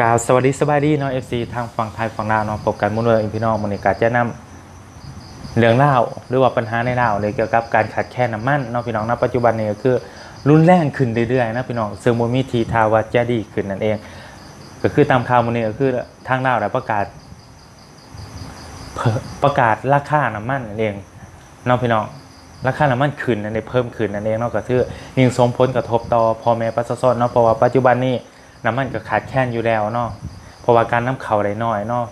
กาสวัสดีสบายดีเนาะเอฟซีทางฝั่งไทยฝั่งลาวเนาะพบกันมุ่นเมืองพี่น้องมันนี้ก็จะนำเรื่องเล่าหรือว่าปัญหาในเล่าเลยเกี่ยวกับการขาดแคลนน้ำมันเนาะพี่น้องณปัจจุบันนี้ก็คือรุนแรงขึ้นเรื่อยๆนะพี่น้องซึ่งมันมีทีทาว่าจะดีขึ้นนั่นเอง ก็คือตามข่าวมันนี้ก็คือทางเล่าได้ประกาศ ประกาศราคาน้ำมันนั่นเองเนาะพี่น้องราคาน้ำมันขึ้นนั่นเองเพิ่มขึ้นนั่นเองเนาะก็คือยิ่งส่งผลกระทบต่อพ่อแม่ประชาชนเนาะเพราะว่าปัจจุบันนี้ น้ำมันก็ขาดแคลนอยู่แล้วเนาะเพราะว่าการน้ำเขาไหลน้อยเนาะ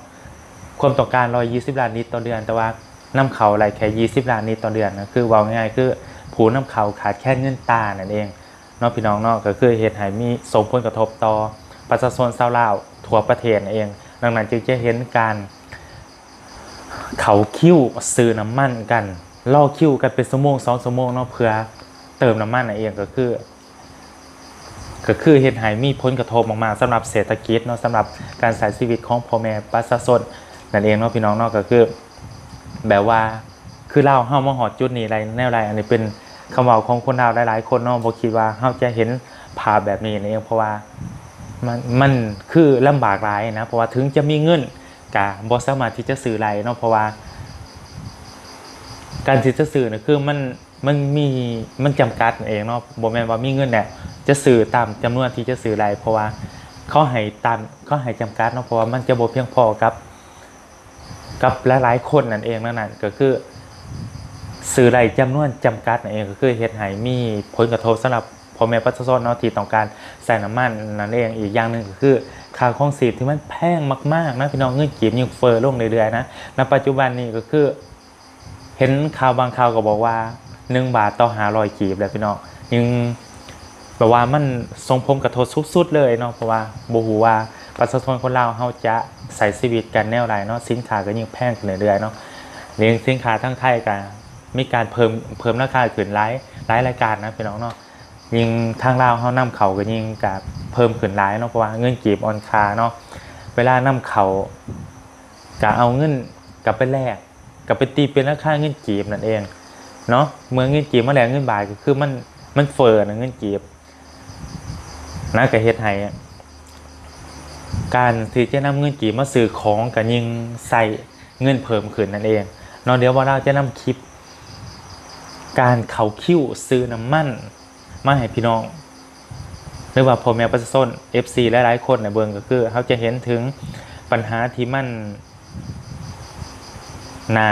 ความต้องการ120ล้านลิตรต่อเดือน แต่ว่าน้ำเขาไหลแค่20ล้านลิตรต่อเดือนนะคือว่าง่ายๆคือผูน้ำเขาขาดแค่เงินตานั่นเองเนาะพี่น้องเนาะก็คือเหตุให้มีส่งผลกระทบต่อประชาชนชาวลาวทั่วประเทศนั่นเอง ดังนั้นจึงจะเห็นการเขาคิ้วซื้อน้ำมันกันล่อคิ้วกันเป็นชั่วโมงสองชั่วโมงเนาะเพื่อเติมน้ำมันนั่นเองก็คือ ก็คือเห็นหายมีผลกระทบมากๆสำหรับเศรษฐกิจเนาะสำหรับการใช้ชีวิตของพ่อแม่ประชาชนนั่นเองเนาะพี่น้องเนาะก็คือ แบบว่าคือเล่าเฮามาหอดจุดนี้อะไรแนวไรอันนี้เป็นคำว่าของคนเราหลายๆคนเนาะบ่คิดว่าเฮาจะเห็นภาพแบบนี้นั่นเองเพราะว่ามันมันคือลำบากหลายนะเพราะว่าถึงจะมีเงินก็บ่สามารถที่จะซื้อไรเนาะเพราะว่า การที่จะซื้อเนี่ยคือมันมันมีมันจำกัดนั่นเองเนาะบ่แม่นว่ามีเงินเนี่ย จะซื้อตามจำนวนที่จะซื้อไรเพราะว่าเขาให้ตามเขาให้จำกัดเนาะเพราะว่ามันจะบ่เพียงพอกับ กับหลายๆคนนั่นเองนั่นน่ะก็คือซื้อไรจำนวนจำกัดนั่นเองก็คือเฮ็ดให้มีผลกระทบสำหรับพ่อแม่ประชาชนเนาะที่ต้องการใส่น้ำมันนั่นเองอีกอย่างหนึ่งก็คือค่าครองชีพที่มันแพงมากๆนะพี่น้องเงินกีบยังเฟ้อลงเรื่อยๆนะณปัจจุบันนี้ก็คือ เห็นข่าวบางข่าวก็บอกว่าหนึ่งบาทต่อหาร้อยกีบแล้วพี่น้องยัง แบบว่ามันส่งผลกระทบสุดๆเลยเนาะเพราะว่าบฮูว่าประชาชนคนลาวเฮาจะใส่ชีวิตกันแนวไรเนาะสินค้าก็ยิ่งแพงขึ้นเรื่อยๆเนาะเลี้ยงสินค้าทั้งไทยกันมีการเพิ่มเพิ่มราคาขึ้นหลายหลายรายการนะพี่น้องเนาะยิ่งทางลาวเฮานำเขาก็ยิ่งกับเพิ่มขึ้นหลายเนาะเพราะว่าเงินกีบออนคาเนาะเวลานำเขาก็เอาเงินกลับไปแลกกับไปตีเป็นราคาเงินกีบนั่นเองเนาะเมื่อเงินกีบมาแล้วเงินบาทก็คือมันมันเฟ้อนะเงินกีบ นะกับเฮ็ดให้การที่จะนำเงินกีบมาซื้อของกับยิงใส่เงินเพิ่มขึ้นนั่นเองนาะเดี๋ยวว่าเราจะนำคลิป การเขาคิ้วซื้อน้ำมันมาให้พี่น้องหรือว่าพ่อแม่ประชาชน FC หลายๆคนในเบิงก็คือเขาจะเห็นถึงปัญหาที่มันนา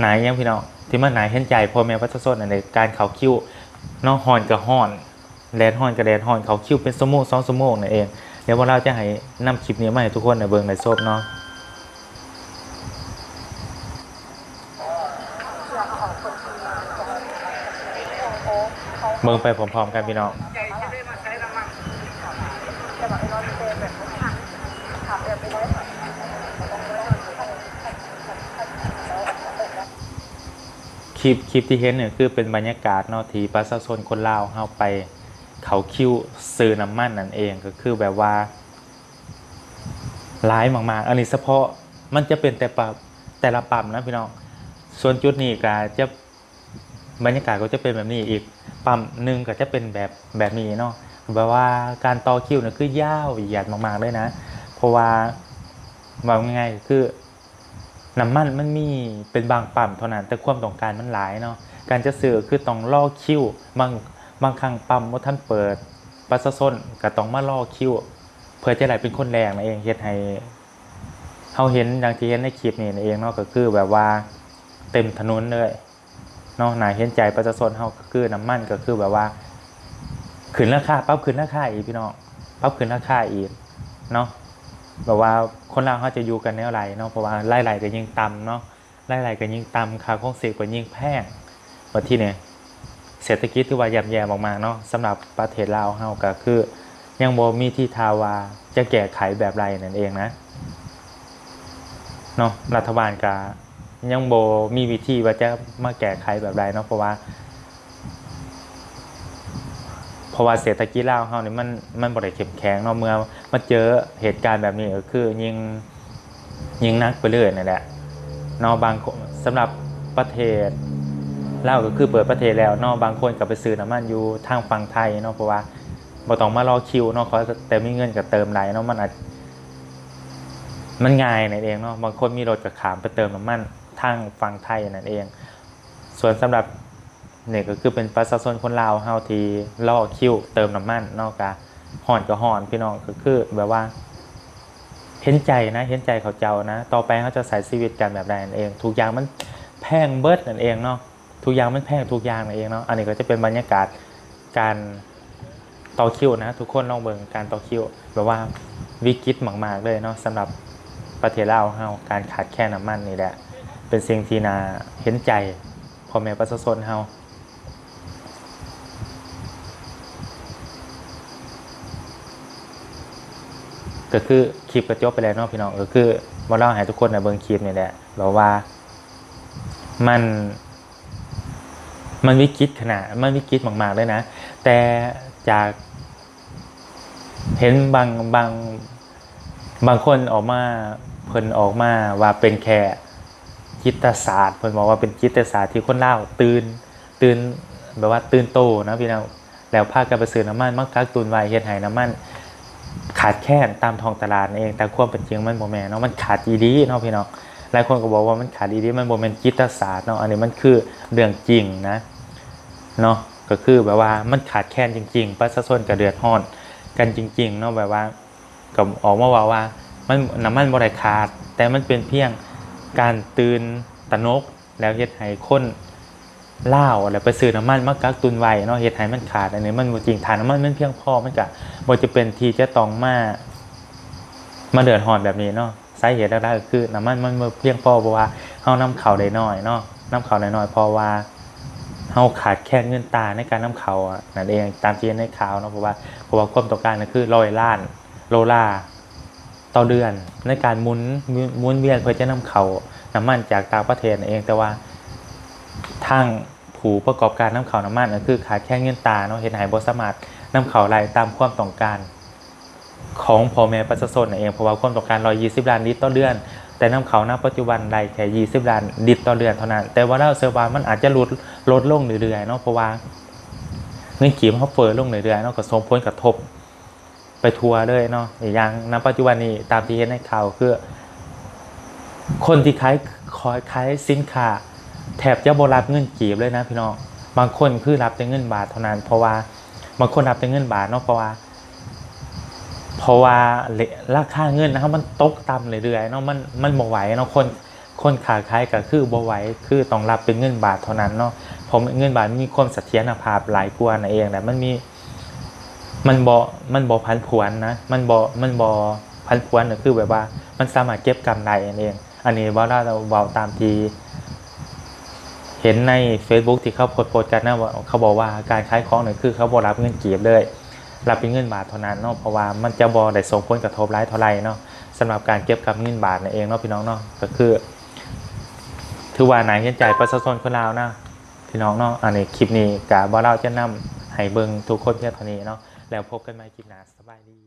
หนายังพี่น้องที่มันหนายเห็นใจพ่อแม่ประชาชนในการเขาคิ้วน้องฮอนกับฮอน แดดฮอนกับแดดฮอนเขาคิ้วเป็นสมโมงสองสมโมงนั่นเอง เดี๋ยวว่าเราจะให้นำคลิปนี้มาให้ทุกคนในเบิงในโซบเนาะเบิงไปพร้อมๆกันพี่น้องคลิปคลิปที่เห็นเนี่ยคือเป็นบรรยากาศเนาะที่ประชาชนคนลาวเฮาไป เขาคิ้วซื้อน้ำมันนั่นเองก็คือแบบว่าร้ายมากๆ อันนี้เฉพาะมันจะเป็นแต่ปะแต่ละปั๊มนะพี่น้อง ส่วนจุดนี้ก็จะบรรยากาศก็จะเป็นแบบนี้อีกปั๊มหนึ่งก็จะเป็นแบบแบบนี้เนาะแบบว่าการต่อคิวเนี่ยคือยาวเหยียดมากๆเลยนะ เพราะว่าว่าง่ายๆคือน้ำมันมันมีเป็นบางปั๊มเท่านั้นแต่ความต้องการมันหลายเนาะการจะซื้อคือต้องรอคิวบาง บางครั้งปั๊มว่าท่านเปิดประชาชนก็ต้องมารอคิวเพื่อจะได้เป็นคนแรงนั่นเองเฮ็ดให้เฮาเห็นอย่างที่เห็นในคลิปนี่นั่นเองเนาะก็คือแบบว่าเต็มถนนเลยเนาะน่าเห็นใจประชาชนเฮาก็คือน้ำมันก็คือแบบว่าขึ้นราคาปั๊บขึ้นราคาอีกพี่น้องปั๊บขึ้นราคาอีกเนาะแบบว่าคนเราเขาจะอยู่กันแนวไรเนาะเพราะว่าไล่ไหลก็ยิ่งต่ำเนาะไล่ไหลก็ยิ่งต่ำค่าของเสียก็ยิ่งแพงวันที่เนี่ย เศรษฐกิจที่ว่าย่ำแย่มากๆเนาะสำหรับประเทศลาวเฮาก็คือ ยังบ่มีที่ทาวาจะแก้ไขแบบไรนั่นเองนะเนาะรัฐบาลก็ยังบ่มีวิธีว่าจะมาแก้ไขแบบไรเนาะเพราะว่าเพราะว่าเศรษฐกิจลาวเฮานี่มันมันบ่ได้เข้มแข็งเนาะเมื่อมาเจอเหตุการณ์แบบนี้ก็คือยิงยิงนักไปเรื่อยนั่นแหละเนาะบางคนสำหรับประเทศ ลาวก็คือเปิดประเทศแล้วเนาะบางคนก็ไปซื้อน้ำมันอยู่ทางฝั่งไทยเนาะเพราะว่าบ่ต้องมารอคิวเนาะเขาแต่มีเงินก็เติมไหลเนาะมันอาจมันง่ายนั่นเองเนาะบางคนมีรถก็ขามไปเติมน้ำมันทางฝั่งไทยนั่นเอง ส่วนสำหรับเนี่ยก็คือเป็นประชาชนคนลาวเฮาที่รอคิวเติมน้ำมันเนอกจากห่อนก็ห่อนพี่น้องก็คือแบบว่าเห็นใจนะเห็นใจเขาเจ้านะ ต่อไปเขาจะใช้ชีวิตกันแบบใดนั่นเอง ทุกอย่างมันแพงเบิดนั่นเองเนาะ ทุกอย่างมันแพงทุกอย่างนั่นเองเนาะอันนี้ก็จะเป็นบรรยากาศการต่อคิวนะทุกคนลองเบิ่งการต่อคิวแบบว่าวิกฤตมากๆเลยเนาะสำหรับประเทศลาวเฮาการขาดแคลนน้ำมันนี่แหละ เป็นสิ่งที่น่าเห็นใจพ่อแม่ประชาชนเฮาก็คือคลิปกระจบไปแล้วเนาะพี่น้องก็คือมาเล่าให้ทุกคนในเบิ่งคลิปนี่แหละแบบว่ามัน มันวิกฤตขนาดมันวิกฤตมากๆเลยนะ แต่จากเห็นบางบางบางคนออกมาเพิ่นออกมาว่าเป็นแค่จิตศาสตร์เพิ่นบอกว่าเป็นจิตศาสตร์ที่คนเล่าตื่นตื่นแบบว่าตื่นโตนะพี่น้องแล้วพาคกันไปซื้อน้ำมันมักกักตุนไว้เฮ็ดให้น้ำมันขาดแคลนตามท้องตลาดเอง แต่ความเป็นจริงมันโมแมนเนาะมันขาดอีดีเนาะพี่น้อง หลายคนก็บอกว่ามันขาดอีดีมันโมเมนจิตศาสตร์เนาะอันนี้มันคือเรื่องจริงนะเนาะก็คือแบบว่ามันขาดแคลนจริง ๆ ประชาชนก็เดือดร้อนกันจริงๆเนาะแบบว่าก็ออกมาว่าว่ามันน้ำมันบริขาด แต่มันเป็นเพียงการตื่นตะนกแล้วเฮ็ดให้คนเล่าวแล้วไปซื้อน้ำมันมากักตุนไว้เนาะเฮ็ดให้มันขาดอันนี้มันจริงฐานน้ำมันมันเพียงพอมันก็บ่จะเป็นทีจะต้องมามาเดือดร้อนแบบนี้เนาะ สาเหตุแรกๆก็คือน้ำมันมันเพียงพอเพราะว่าเฮานำเข้าได้น้อยเนาะนำเข้าได้น้อยเพราะว่าเฮาขาดแคลนเงินตาในการนำเข้าอะนั่นเองตามที่เห็นในข่าวเนาะเพราะว่าเพราะว่าความต้องการก็คือร้อยล้านโลลาต่อเดือนในการหมุนหมุนเวียนเพื่อจะนำเขาน้ำมันจากต่างประเทศนั่นเองแต่ว่าทางผู้ประกอบการนำเขาน้ำมันก็คือขาดแคลนเงินตาเนาะเฮ็ดให้บ่สามารถนำเขารายตามความต้องการ ของพ่อแม่ประชาชนนั่นเองเพราะว่าความต้องการ120ล้านลิตรต่อเดือน แต่น้ำเขาณปัจจุบันได้แค่20ล้านลิตรต่อเดือนเท่านั้น แต่ว่าเราเซอร์วามันอาจจะลดลดลงเรื่อยๆเนาะเพราะว่าเงินกีบเขาเฟ้อลงเรื่อยๆเนาะก็ส่งผลกระทบ ไปทัวร์เลยเนาะอีกอย่างณปัจจุบันนี้ตามที่เห็นในข่าวคือ คนที่ขายขายขายสินค้าแถบจะบรับเงินกีบเลยนะพี่น้องบางคนคือรับแต่เงินบาทเท่านั้น เพราะว่าบางคนรับแต่เงินบาทเนาะเพราะว่า เพราะว่าเลราคาเงินนะครับมันตกต่ำเรื่อยๆเนาะมันมันบ่ไหวเนาะคนคนขาขายก็คือบ่ไหวคือต้องรับเป็นเงินบาทเท่านั้นเนาะเพราะเงินบาทมีความเสถียรภาพหลายกว่านั่นเองแต่มันมีมันบ่มันบ่พันผวนนะมันบ่มันบ่พันผวนก็คือแบบว่า มันสามารถเก็บกำไรนั่นเอง อันนี้ว่าเราเว้าตามทีเห็นใน Facebook ที่เขาโพสต์กันนะว่าเขาบอกว่าการขายของเนี่ยคือเขาบอรับเงินเกีบเลย รับเป็นเงินบาทเท่านั้นเนาะเพราะว่ามันจะบอได้ส่งผลกระทบร้ายเท่าไรเนาะสำหรับการเก็บกับเงินบาทนั่นเองเนาะพี่น้องเนาะก็คือ ถือว่าไหนายเห็นใจประชาชนคนลาวนะพี่น้องเนาะอันนี้คลิปนี้กะบ่เราจะนำให้เบิ่งทุกคนเพียงเท่านี้เนาะแล้วพบกันใหม่คลิปหน้าสบายดี